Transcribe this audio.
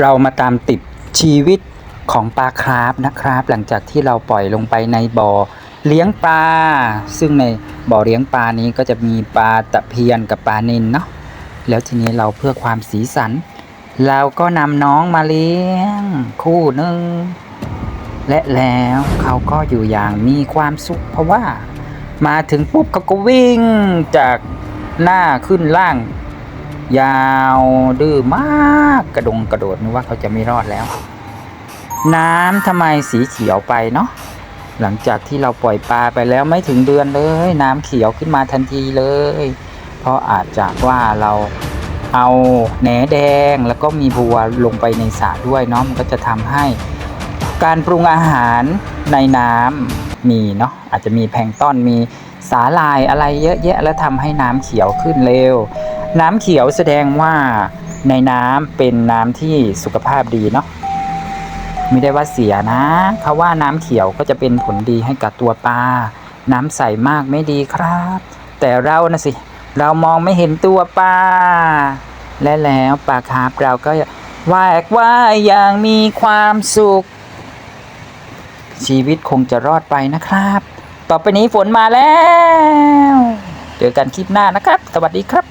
เรามาตามติดชีวิตของปลาคราฟนะครับ หลังจากที่เราปล่อยลงไปในบ่อเลี้ยงปลา ซึ่งในบ่อเลี้ยงปลานี้ก็จะมีปลาตะเพียนกับปลานินเนาะแล้วทีนี้เราเพื่อความสีสัน เราก็นำน้องมาเลี้ยง คู่หนึ่งและแล้วเขาก็อยู่อย่างมีความสุข เพราะว่ามาถึงปุ๊บเขาก็วิ่งจากหน้าขึ้นล่าง ยาวดื้อมากกระดงกระโดดนึกว่าเขาจะไม่รอดแล้ว น้ำทำไมสีเขียวไปเนาะหลังจากที่เราปล่อยปลาไปแล้วไม่ถึงเดือนเลย น้ำเขียวขึ้นมาทันทีเลย เพราะอาจจะว่าเราเอาแหนแดงแล้วก็มีบัวลงไปในสระด้วยเนาะมันก็จะทำให้ การปรุงอาหารในน้ำมีเนาะอาจจะมีแพงต้อนมีสาลายอะไรเยอะแยะแล้วทำให้น้ำเขียวขึ้นเร็ว น้ำเขียวแสดงว่าในน้ำเป็นน้ำที่สุขภาพดีเนาะไม่ได้ว่าเสียนะเขาว่าน้ำเขียวก็จะเป็นผลดีให้กับตัวปลา น้ำใสมากไม่ดีครับ แต่เรานะสิ เรามองไม่เห็นตัวปลา และแล้วปลาคาร์ฟเราก็ว่ายว่ายอย่างมีความสุข ชีวิตคงจะรอดไปนะครับ ต่อไปนี้ฝนมาแล้ว เจอกันคลิปหน้านะครับ สวัสดีครับ